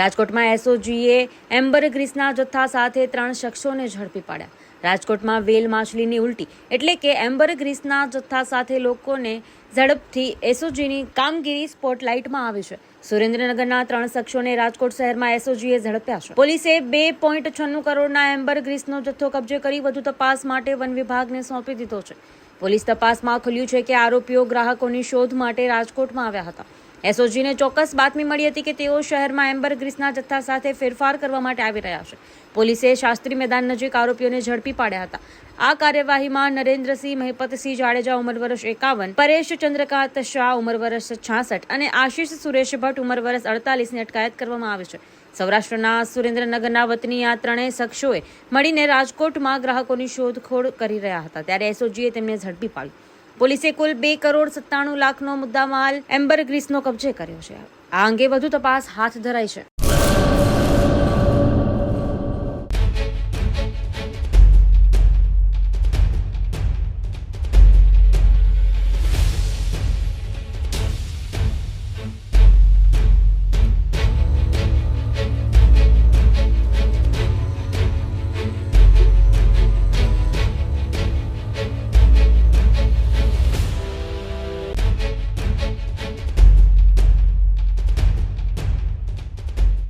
રાજકોટમાં એસઓજીએ એમ્બર ગ્રીસના જથ્થા સાથે ત્રણ શખ્સોને ઝડપી પાડ્યા. રાજકોટમાં વેલ માછલીની ઉલટી એટલે કે એમ્બર ગ્રીસના જથ્થા સાથે લોકોને ઝડપથી એસઓજીની કામગીરી સ્પોટલાઇટમાં આવી છે. સુરેન્દ્રનગરના ત્રણ શખ્સોને રાજકોટ શહેરમાં એસઓજીએ ઝડપ્યા છે. પોલીસે બે પોઈન્ટ છન્નું કરોડના એમ્બર ગ્રીસનો જથ્થો કબજે કરી વધુ તપાસ માટે વન વિભાગને સોંપી દીધો છે. પોલીસ તપાસમાં ખુલ્યું છે કે આરોપીઓ ગ્રાહકોની શોધ માટે રાજકોટમાં આવ્યા હતા. એસઓજીને ચોક્કસ બાતમી મળી હતી કે તેઓ શહેરમાં એમ્બર ગ્રીસના જથ્થા સાથે ફેરફાર કરવા માટે આવી રહ્યા છે. પોલીસે શાસ્ત્રી મેદાન નજીક આરોપીઓને ઝડપી પાડ્યા હતા. આ કાર્યવાહીમાં નરેન્દ્રસિંહ, મહેપતસિંહ જાડેજા, ઉંમર વર્ષ એકાવન, પરેશ ચંદ્રકાંત શાહ, ઉંમર વર્ષ છાસઠ અને આશીષ સુરેશ ભટ્ટ, ઉંમર વર્ષ અડતાલીસની અટકાયત કરવામાં આવી છે. સૌરાષ્ટ્રના સુરેન્દ્રનગરના વતની આ ત્રણેય શખ્સોએ મળીને રાજકોટમાં ગ્રાહકોની શોધખોળ કરી રહ્યા હતા. ત્યારે એસઓજીએ તેમને ઝડપી પાડી પોલીસે કુલ બે કરોડ સત્તાણું લાખનો મુદ્દામાલ એમ્બર ગ્રીસનો કબજે કર્યો છે. આ અંગે વધુ તપાસ હાથ ધરાઈ છે.